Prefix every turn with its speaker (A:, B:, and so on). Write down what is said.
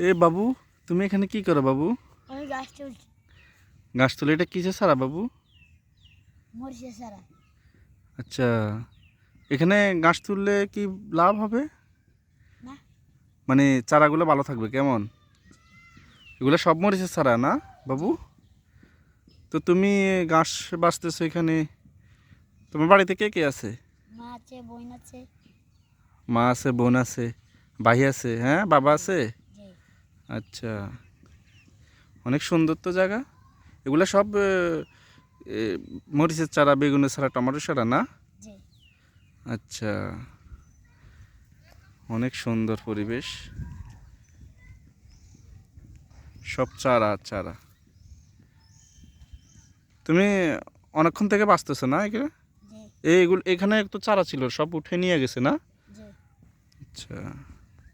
A: এ বাবু তুমি এখানে কি করো বাবু?
B: আমি গাছ তুলছি।
A: গাছ তুলে এটা কিসে সারা বাবু?
B: মরিচে সারা।
A: আচ্ছা এখানে গাছ তুললে কি লাভ হবে?
B: না।
A: মানে চারাগুলো ভালো থাকবে কেমন? এগুলো সব মরিচের চারা না বাবু? তো তুমি গাছ বাঁচতেছো এখানে। তোমার বাড়িতে কে কে আছে?
B: মা আছে বোন আছে।
A: মা আছে বোন আছে ভাই আছে হ্যাঁ বাবা আছে? আচ্ছা। অনেক সুন্দর তো জায়গা। এগুলো সব মরিচের চারা বেগুনের চারা টমেটো চারা না? আচ্ছা। অনেক সুন্দর পরিবেশ। সব চারা চারা। তুমি অনেকক্ষণ থেকে বাঁচতেছো না এগুলো এইগুলো এখানে একটু চারা ছিল সব উঠে নিয়ে গেছে না? আচ্ছা।